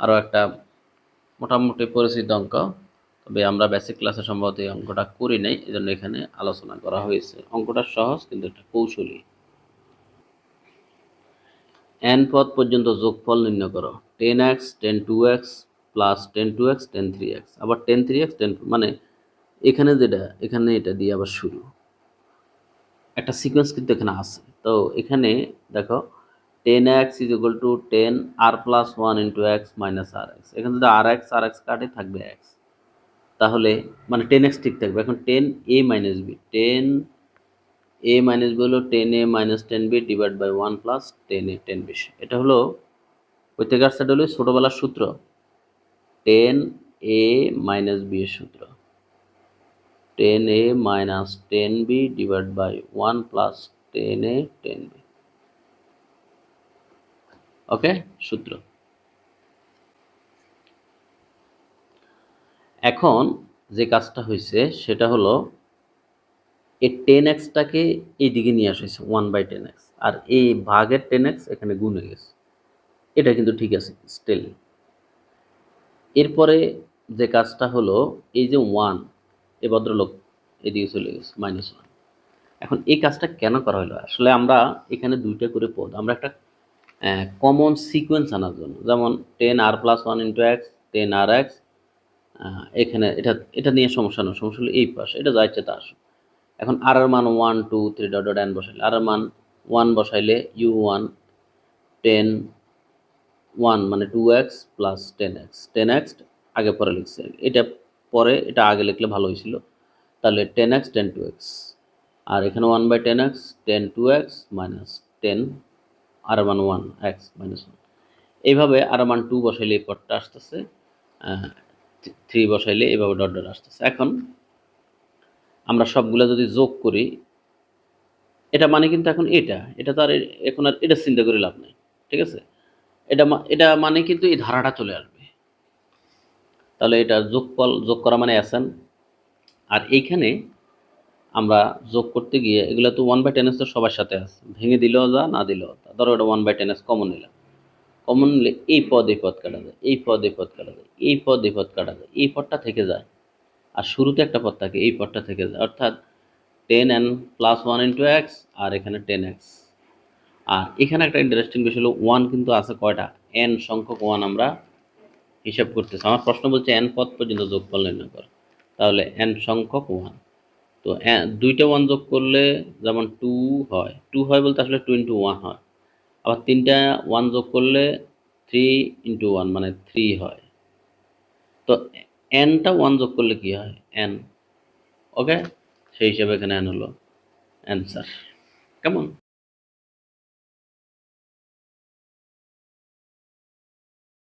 আরও একটা মোটামুটি পরিচিত অঙ্ক। তবে আমরা বেসিক ক্লাসে সম্ভবত এই অঙ্কটা করি নাই এই জন্য এখানে আলোচনা করা হয়েছে। অঙ্কটা সহজ, কিন্তু একটা কৌশলী। এন পদ পর্যন্ত যোগফল নির্ণয় করো। Ten x ten two x plus ten two x ten three x আবার টেন থ্রি এক্স টেন মানে এখানে যেটা, এখানে এটা দিয়ে আবার শুরু। একটা সিকোয়েন্স কিন্তু এখানে আছে। তো এখানে দেখো ten x is equal to ten r plus one into x minus r x এখানে যদি আর এক্স আর এক্স কাটে, থাকবে এক্স তাহলে মানে টেন এক্স ঠিক থাকবে। এখন ten a minus b ten a minus b হলো ten a minus ten b divide by one plus ten a ten b এটা হলো থেকে আসছে হলো ছোটোবেলার সূত্র। টেন এ মাইনাস বি এর সূত্র। Ten a minus ten b divide by one plus ten a ten b okay, সূত্র। এখন যে কাজটা হয়েছে সেটা হলো এই টেন এক্সটাকে এইদিকে নিয়ে আসা হয়েছে ওয়ান বাই টেন এক্স আর এই ভাগের টেন এক্স এখানে গুণ হয়ে গেছে। এটা কিন্তু ঠিক আছে স্টিল এরপরে যে কাজটা হলো, এই যে ওয়ান এ ভদ্রলোক এদিকে চলে গেছে মাইনাস ওয়ান এখন এই কাজটা কেন করা হলো? আসলে আমরা এখানে দুইটা করে পদ, আমরা একটা কমন সিকোয়েন্স আনার জন্য। যেমন ten r plus one into x ten r x এখানে এটা এটা নিয়ে সমস্যা নয়, সমস্যা হলো এই পাশে, এটা যা ইচ্ছে তা আসুন এখন আর এর মান one two three dot dot n বসাইলে r মান ওয়ান বসাইলে ইউ ওয়ান টেন ওয়ান মানে two x plus ten x ten x আগে পরে লিখছে। এটা পরে, এটা আগে লিখলে ভালো হয়েছিল। তাহলে ten x ten two x আর এখানে one by ten x ten two x minus ten আর মান ওয়ান এক্স মাইনাস ওয়ান এইভাবে আর মান টু বসাইলে পদটা আসতেছে থ্রি বসাইলে এভাবে ডট ডট আসতেছে। এখন আমরা সবগুলো যদি যোগ করি, এটা মানে কিন্তু এখন এটা এটা তো আর এখন আর এটা চিন্তা করে লাভ নেই, ঠিক আছে? এটা এটা মানে কিন্তু এই ধারাটা চলে আসবে। তাহলে এটা যোগফল যোগ করা মানে অ্যাসান আর এইখানে আমরা যোগ করতে গিয়ে এগুলো তো ওয়ান বাই টেন এস তো সবার সাথে আছে। ভেঙে দিলেও যা, না দিলেও ধরো এটা one by ten S common নিলাম। কমন নিলে এই পদ এই পদ কাটা যায়, এই পদ এই পদ কাটা যায়, এই পদ এই পদ কাটা যায়, এই পদটা থেকে যায়। আর শুরুতে একটা পদ থাকে, এই পদটা থেকে যায়। অর্থাৎ ten n plus one into x আর এখানে টেন এক্স আর এখানে একটা ইন্টারেস্টিং বিষয় হলো ওয়ান কিন্তু আছে কয়টা? এন সংখ্যক ওয়ান আমরা হিসাব করতেছি। আমার প্রশ্ন বলছে এন পদ পর্যন্ত যোগফল নির্ণয় কর। তাহলে এন সংখ্যক ওয়ান তো দুইটা ওয়ান যোগ করলে যেমন টু হয়। টু হয় বলতে আসলে টু ইন্টু ওয়ান হয়। আবার তিনটা ওয়ান যোগ করলে থ্রি ইন্টু ওয়ান মানে থ্রি হয়। তো এনটা ওয়ান যোগ করলে কি হয়? এন ওকে সেই হিসাবে এখানে এন হলো অ্যান্সার কেমন?